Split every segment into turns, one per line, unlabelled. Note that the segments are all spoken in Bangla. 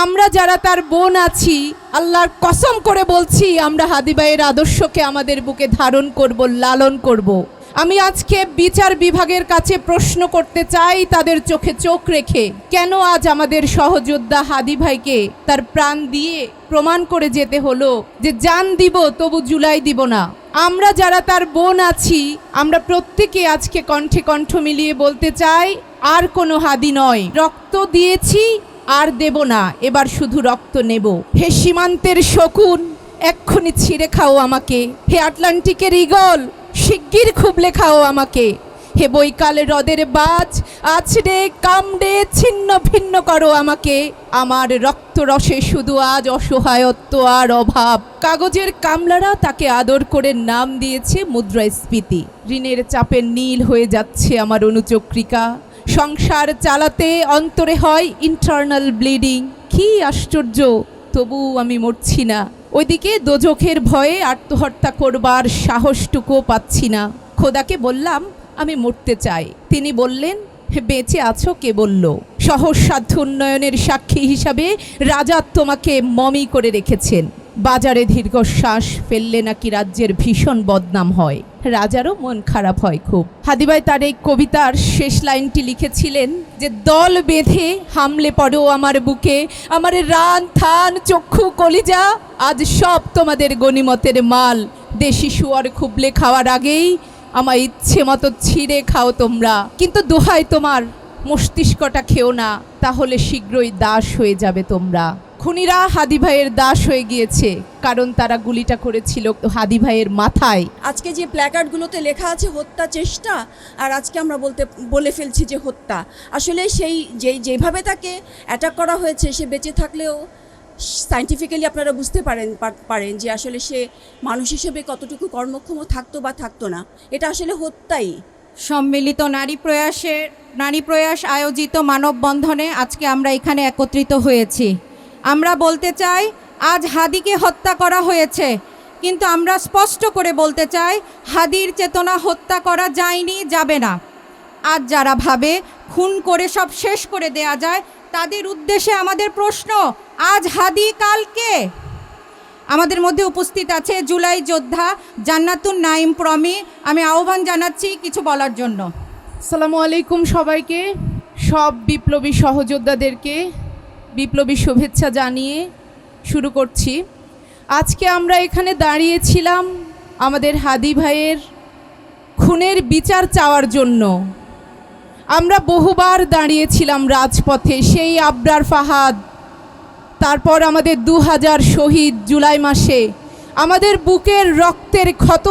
আমরা যারা তার বোন আছি, আল্লাহর কসম করে বলছি, আমরা হাদিবাইয়ের আদর্শকে আমাদের বুকে ধারণ করব, লালন করব। আমি আজকে বিচার বিভাগের কাছে প্রশ্ন করতে চাই তাদের চোখে চোখ রেখে, কেন আজ আমাদের সহযোদ্ধা হাদি ভাইকে তার প্রাণ দিয়ে প্রমাণ করে যেতে হলো যে জান দিব, তবু জুলাই দিব না। আমরা যারা তার বোন আছি, আমরা প্রত্যেকে আজকে কণ্ঠে কণ্ঠ মিলিয়ে বলতে চাই, আর কোনো হাদি নয়। রক্ত দিয়েছি আর দেব না, এবার শুধু রক্ত নেব। হে সীমান্তের শকুন, এক্ষুনি ছিঁড়ে খাও আমাকে। হে আটলান্টিকের ইগল শিগগির খুবলে খাও আমাকে। হে বৈকাল হ্রদের বাজ আছড়ে কামড়ে ছিন্ন ভিন্ন করো আমাকে। আমার রক্ত রসে শুধু আজ অসহায়ত্ব আর অভাব। কাগজের কামলারা তাকে আদর করে নাম দিয়েছে মুদ্রাস্ফীতি। ঋণের চাপে নীল হয়ে যাচ্ছে আমার অনুচক্রিকা। সংসার চালাতে অন্তরে হয় ইন্টারনাল ব্লিডিং কি আশ্চর্য তবু আমি মরছি না। ওইদিকে দোজখের ভয়ে আত্মহত্যা করবার সাহসটুকুও পাচ্ছি না। খোদাকে বললাম, আমি মরতে চাই। তিনি বললেন, বেঁচে আছো কে বলল। সহজ সাধ্য উন্নয়নের সাক্ষী হিসাবে রাজা তোমাকে মমি করে রেখেছেন। বাজারে দীর্ঘশ্বাস ফেললে নাকি রাজ্যের ভীষণ বদনাম হয়। রাজারও মন খারাপ হয় খুব। হাদিবাই তার এই কবিতার শেষ লাইনটি লিখেছিলেন যে, দল বেঁধে হামলে পড়ো আমার বুকে, আমার রান, থান, চক্ষু, কলিজা, আজ সব তোমাদের গনিমতের মাল। দেশি শুয়ার খুবলে খাওয়ার আগেই আমার ইচ্ছে মতো ছিঁড়ে খাও তোমরা। কিন্তু দোহাই তোমার মস্তিষ্কটা খেও না, তাহলে শীঘ্রই দাস হয়ে যাবে তোমরা। খুনিরা হাদি ভাইয়ের দাস হয়ে গিয়েছে কারণ তারা গুলিটা করেছিল হাদি ভাইয়ের মাথায়।
আজকে যে প্ল্যাকার্ডগুলোতে লেখা আছে হত্যা চেষ্টা আর আজকে আমরা বলতে বলে ফেলছি যে হত্যা। আসলে সেই যেই যেভাবে তাকে অ্যাটাক করা হয়েছে সে বেঁচে থাকলেও সাইন্টিফিক্যালি আপনারা বুঝতে পারেন পারেন যে আসলে সে মানুষ হিসেবে কতটুকু কর্মক্ষম থাকতো বা থাকতো না। এটা আসলে হত্যাই।
সম্মিলিত নারী প্রয়াসের নারী প্রয়াস আয়োজিত মানববন্ধনে আজকে আমরা এখানে একত্রিত হয়েছি। আমরা বলতে চাই, আজ হাদিকে হত্যা করা হয়েছে। কিন্তু আমরা স্পষ্ট করে বলতে চাই, হাদির চেতনা হত্যা করা যায়নি, যাবে না। আজ যারা ভাবে, খুন করে সব শেষ করে দেয়া যায়, তাদের উদ্দেশ্যে আমাদের প্রশ্ন, আজ হাদি কালকে আমাদের মধ্যে উপস্থিত আছে জুলাই যোদ্ধা জান্নাতুন নাইম প্রমি। আমি আহ্বান জানাচ্ছি কিছু বলার জন্য।
আসসালামু আলাইকুম সবাইকে। সব বিপ্লবী সহযোদ্ধাদেরকে বিপ্লবী শুভেচ্ছা জানিয়ে শুরু করছি। আজকে আমরা এখানে দাঁড়িয়েছিলাম আমাদের হাদি ভাইয়ের খুনের বিচার চাওয়ার জন্য। আমরা বহুবার দাঁড়িয়েছিলাম রাজপথে, সেই আবরার ফাহাদ, তারপর আমাদের দু হাজার শহীদ জুলাই মাসে। আমাদের বুকের রক্তের ক্ষত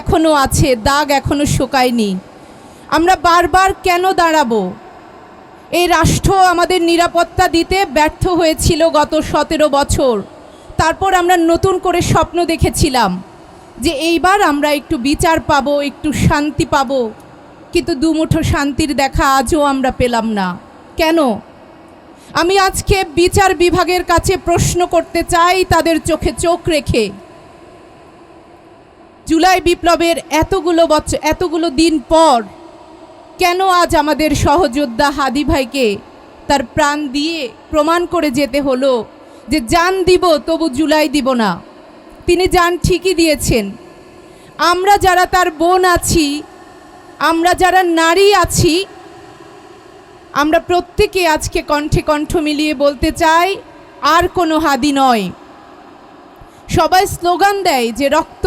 এখনও আছে, দাগ এখনও শুকায়নি। আমরা বারবার কেন দাঁড়াবো? এই রাষ্ট্র আমাদের নিরাপত্তা দিতে ব্যর্থ হয়েছিল গত সতেরো বছর। তারপর আমরা নতুন করে স্বপ্ন দেখেছিলাম যে এইবার আমরা একটু বিচার পাবো, একটু শান্তি পাবো। কিন্তু দুমুঠো শান্তির দেখা আজও আমরা পেলাম না। কেন? আমি আজকে বিচার বিভাগের কাছে প্রশ্ন করতে চাই তাদের চোখে চোখ রেখে। জুলাই বিপ্লবের এতগুলো বছর এতগুলো দিন পর কেন আজ আমাদের সহযোদ্ধা হাদি ভাইকে তার প্রাণ দিয়ে প্রমাণ করে যেতে হলো যে যান দিব তবু জুলাই দিব না। তিনি যান ঠিকই দিয়েছেন। আমরা যারা তার বোন আছি, আমরা যারা নারী আছি, আমরা প্রত্যেকে আজকে কণ্ঠে কণ্ঠ মিলিয়ে বলতে চাই, আর কোনো হাদি নয়। সবাই স্লোগান দেয় যে রক্ত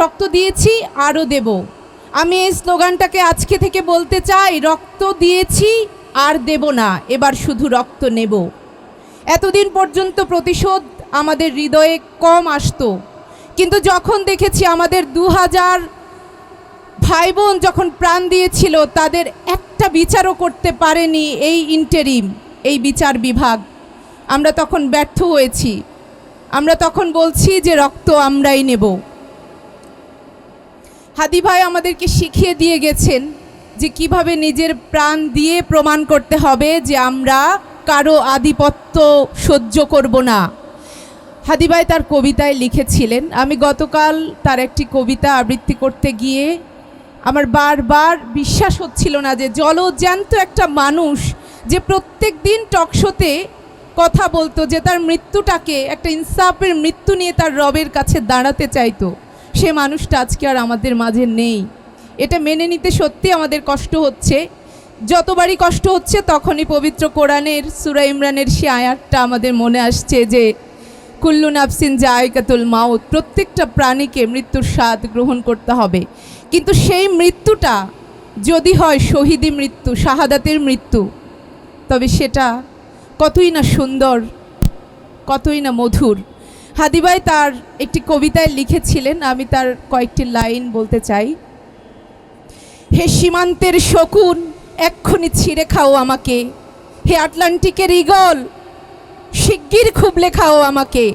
রক্ত দিয়েছি, আরও দেব। আমি এই স্লোগানটাকে আজকে থেকে বলতে চাই, রক্ত দিয়েছি আর দেব না, এবার শুধু রক্ত নেব। এতদিন পর্যন্ত প্রতিশোধ আমাদের হৃদয়ে কম আসতো, কিন্তু যখন দেখেছি আমাদের দু হাজার ভাই বোন যখন প্রাণ দিয়েছিল, তাদের একটা বিচারও করতে পারেনি এই ইন্টেরিম এই বিচার বিভাগ। আমরা তখন ব্যর্থ হয়েছি। আমরা তখন বলছি যে রক্ত আমরাই নেব। হাদি ভাই আমাদেরকে শিখিয়ে দিয়ে গেছেন যে কীভাবে নিজের প্রাণ দিয়ে প্রমাণ করতে হবে যে আমরা কারও আধিপত্য সহ্য করব না। হাদি ভাই তার কবিতায় লিখেছিলেন, আমি গতকাল তার একটি কবিতা আবৃত্তি করতে গিয়ে আমার বারবার বিশ্বাস হচ্ছিল না যে জলজ্যান্ত একটা মানুষ যে প্রত্যেক দিন টকশোতে কথা বলতো, যে তার মৃত্যুটাকে, একটা ইনসাফের মৃত্যু নিয়ে তার রবের কাছে দাঁড়াতে চাইতো। সে মানুষটা আজকে আর আমাদের মাঝে নেই। এটা মেনে নিতে সত্যি আমাদের কষ্ট হচ্ছে। যতবারই কষ্ট হচ্ছে তখনই পবিত্র কোরআনের, সুরা ইমরানের সে আয়াতটা আমাদের মনে আসছে যে, কুল্লু নাফসিন জায়কাতুল মাউত, প্রত্যেকটা প্রাণীকে মৃত্যুর স্বাদ গ্রহণ করতে হবে। কিন্তু সেই মৃত্যুটা যদি হয় শহীদি মৃত্যু, শাহাদাতের মৃত্যু, তবে সেটা কতই না সুন্দর, কতই না মধুর হাদিবাই তার একটি কবিতায় লিখেছিলেন, আমি তার কয়েকটি লাইন বলতে চাই। হে সীমান্তের শকুন, এক্ষুনি ছিঁড়ে খাও আমাকে। হে আটলান্টিকের ইগল শিগগির খুবলে খাও আমাকে।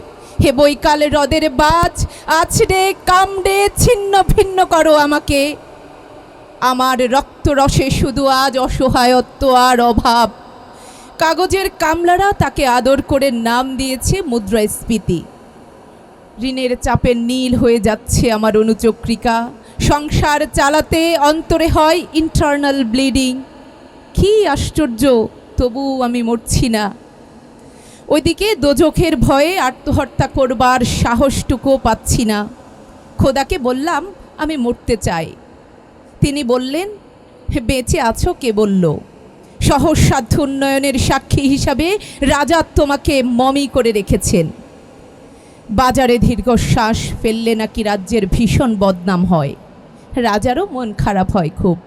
হে বৈকাল হ্রদের বাজ, আছড়ে কামড়ে ছিন্ন ভিন্ন করো আমাকে। আমার রক্তরসে শুধু আজ অসহায়ত্ব আর অভাব। কাগজের কামলারা তাকে আদর করে নাম দিয়েছে মুদ্রাস্ফীতি। ঋণের চাপে নীল হয়ে যাচ্ছে আমার অনুচক্রিকা। সংসার চালাতে অন্তরে হয় ইন্টারনাল ব্লিডিং কি আশ্চর্য তবু আমি মরছি না। ওইদিকে দোজখের ভয়ে আত্মহত্যা করবার সাহসটুকুও পাচ্ছি না। খোদাকে বললাম, আমি মরতে চাই। তিনি বললেন, বেঁচে আছো কে বলল। সহজ সাধ্য উন্নয়নের সাক্ষী হিসাবে রাজা তোমাকে মমি করে রেখেছেন। বাজারে দীর্ঘশ্বাস ফেললে নাকি রাজ্যের ভীষণ বদনাম হয়। রাজারও মন খারাপ হয় খুব।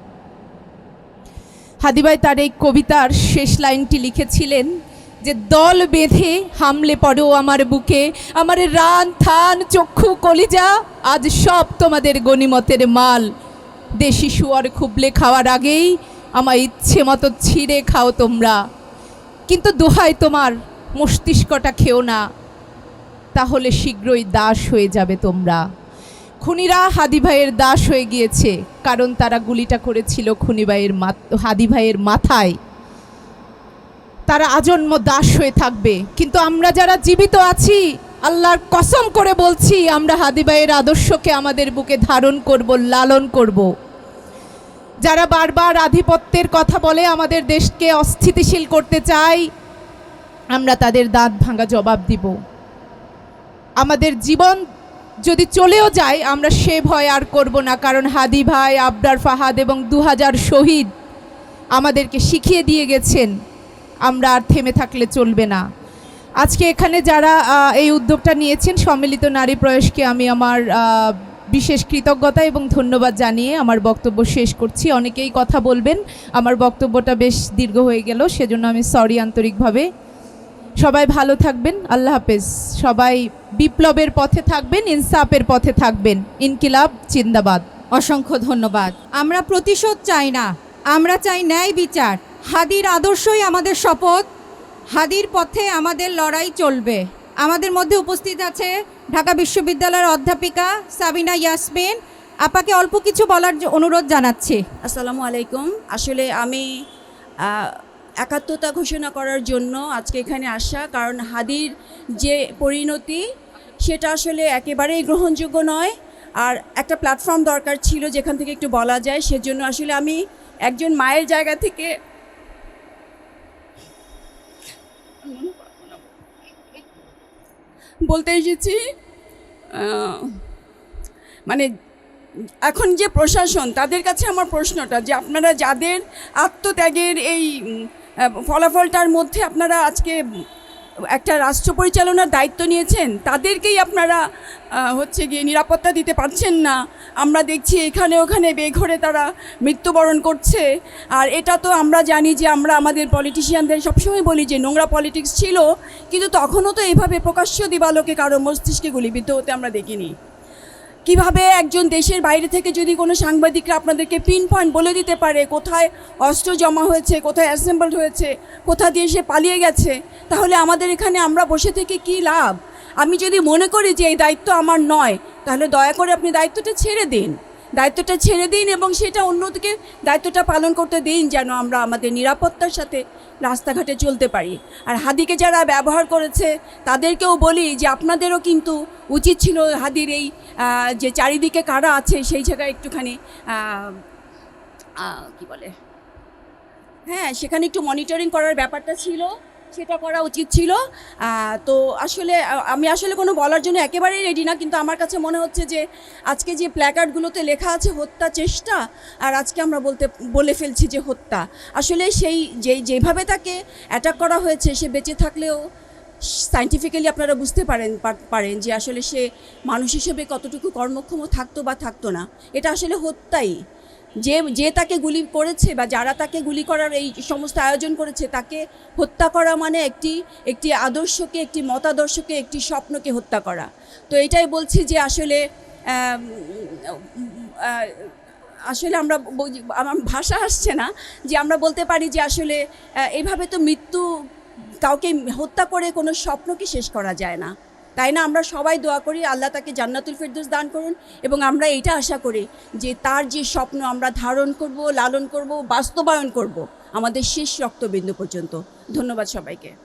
হাদিবাই তার এই কবিতার শেষ লাইনটি লিখেছিলেন যে, দল বেঁধে হামলে পড়ো আমার বুকে, আমার রান, থান, চক্ষু, কলিজা, আজ সব তোমাদের গণিমতের মাল। দেশি শুয়ার খুবলে খাওয়ার আগেই আমার ইচ্ছে মতো ছিঁড়ে খাও তোমরা। কিন্তু দোহাই তোমার মস্তিষ্কটা খেও না। তাহলে শীঘ্রই দাস হয়ে যাবে তোমরা। খুনিরা হাদি ভাইয়ের দাস হয়ে গিয়েছে, কারণ তারা গুলিটা করেছিল খুনি ভাইয়ের হাদি ভাইয়ের মাথায়। তারা আজন্ম দাস হয়ে থাকবে, কিন্তু আমরা যারা জীবিত আছি, আল্লাহর কসম করে বলছি, আমরা হাদি ভাইয়ের আদর্শকে আমাদের বুকে ধারণ করব, লালন করব। যারা বারবার আধিপত্যের কথা বলে আমাদের দেশকে অস্থিতিশীল করতে চাই আমরা তাদের দাঁত ভাঙা জবাব দিব। আমাদের জীবন যদি চলেও যায়, আমরা সে ভয় আর করব না। কারণ হাদি ভাই, আবরার ফাহাদ এবং দু হাজার শহীদ আমাদেরকে শিখিয়ে দিয়ে গেছেন, আমরা আর থেমে থাকলে চলবে না। আজকে এখানে যারা এই উদ্যোগটা নিয়েছেন, সম্মিলিত নারী প্রয়াসকে আমি আমার বিশেষ কৃতজ্ঞতা এবং ধন্যবাদ জানিয়ে আমার বক্তব্য শেষ করছি। অনেকেই কথা বলবেন, আমার বক্তব্যটা বেশ দীর্ঘ হয়ে গেল, সেজন্য আমি সরি আন্তরিকভাবে। সবাই ভালো থাকবেন আল্লাহ হাফেজ। সবাই বিপ্লবের পথে থাকবেন ইনসাফের পথে থাকবেন। ইনকিলাব জিন্দাবাদ।
অসংখ্য ধন্যবাদ। আমরা প্রতিশোধ চাই না আমরা চাই ন্যায় বিচার। হাদির আদর্শই আমাদের শপথ হাদির পথে আমাদের লড়াই চলবে। আমাদের মধ্যে উপস্থিত আছে ঢাকা বিশ্ববিদ্যালয়ের অধ্যাপিকা সাবিনা ইয়াসমিন। আপাকে অল্প কিছু বলার অনুরোধ জানাচ্ছি।
আসসালামু আলাইকুম। আসলে আমি আহ, একাত্মতা ঘোষণা করার জন্য আজকে এখানে আসা, কারণ হাদির যে পরিণতি, সেটা আসলে একেবারেই গ্রহণযোগ্য নয়। আর একটা প্ল্যাটফর্ম দরকার ছিল যেখান থেকে একটু বলা যায়, সেজন্য আসলে আমি একজন মায়ের জায়গা থেকে বলতে এসেছি মানে এখন যে প্রশাসন, তাদের কাছে আমার প্রশ্নটা যে আপনারা যাদের আত্মত্যাগের এই ফলাফলটার মধ্যে আপনারা আজকে একটা রাষ্ট্র পরিচালনার দায়িত্ব নিয়েছেন, তাদেরকেই আপনারা হচ্ছে গিয়ে নিরাপত্তা দিতে পারছেন না। আমরা দেখছি এখানে ওখানে বেঘরে তারা মৃত্যুবরণ করছে। আর এটা তো আমরা জানি যে আমরা আমাদের পলিটিশিয়ানদের সবসময় বলি যে নোংরা পলিটিক্স ছিল, কিন্তু তখনও তো এইভাবে প্রকাশ্য দিবালোকে কারও মস্তিষ্কে গুলিবিদ্ধ হতে আমরা দেখিনি। কীভাবে একজন দেশের বাইরে থেকে যদি কোনো সাংবাদিকরা আপনাদেরকে পিন পয়েন্ট বলে দিতে পারে, কোথায় অস্ত্র জমা হয়েছে, কোথায় অ্যাসেম্বল হয়েছে, কোথা দিয়ে সে পালিয়ে গেছে, তাহলে আমাদের এখানে আমরা বসে থেকে কি লাভ? আমি যদি মনে করি যে এই দায়িত্ব আমার নয়, তাহলে দয়া করে আপনি দায়িত্বটা ছেড়ে দিন। দায়িত্বটা ছেড়ে দিন এবং সেটা অন্যদিকে দায়িত্বটা পালন করতে দিন যেন আমরা আমাদের নিরাপত্তার সাথে রাস্তাঘাটে চলতে পারি। আর হাদিকে যারা ব্যবহার করেছে, তাদেরকেও বলি যে আপনাদেরও কিন্তু উচিত ছিল হাদির এই যে চারিদিকে কারা আছে সেই জায়গায় একটুখানি কি বলে? হ্যাঁ সেখানে একটু মনিটরিং করার ব্যাপারটা ছিল। সেটা করা উচিত ছিল। তো আসলে আমি আসলে কোনো বলার জন্য একেবারেই রেডি না, কিন্তু আমার কাছে মনে হচ্ছে যে, আজকে যে প্ল্যাকার্ডগুলোতে লেখা আছে হত্যা চেষ্টা, আর আজকে আমরা বলতে, বলে ফেলছি যে হত্যা। আসলে সেই যেই যেভাবে তাকে অ্যাটাক করা হয়েছে, সে বেঁচে থাকলেও সাইন্টিফিক্যালি আপনারা বুঝতে পারেন পারেন যে আসলে সে মানুষ হিসেবে কতটুকু কর্মক্ষম থাকতো বা থাকতো না। এটা আসলে হত্যাই। যে যে তাকে গুলি করেছে বা যারা তাকে গুলি করার এই সমস্ত আয়োজন করেছে তাকে হত্যা করা মানে একটি একটি আদর্শকে একটি মতাদর্শকে একটি স্বপ্নকে হত্যা করা। তো এটাই বলছি যে আসলে আসলে আমরা আমার ভাষা আসছে না যে আমরা বলতে পারি যে আসলে আহ, এইভাবে তো মৃত্যু কাউকে হত্যা করে কোনো স্বপ্নকে শেষ করা যায় না। তাই না? আমরা সবাই দোয়া করি, আল্লাহ তাকে জান্নাতুল ফেরদোস দান করুন এবং আমরা এটা আশা করি যে তার যে স্বপ্ন আমরা ধারণ করব, লালন করব, বাস্তবায়ন করব, আমাদের শেষ রক্তবিন্দু পর্যন্ত। ধন্যবাদ সবাইকে।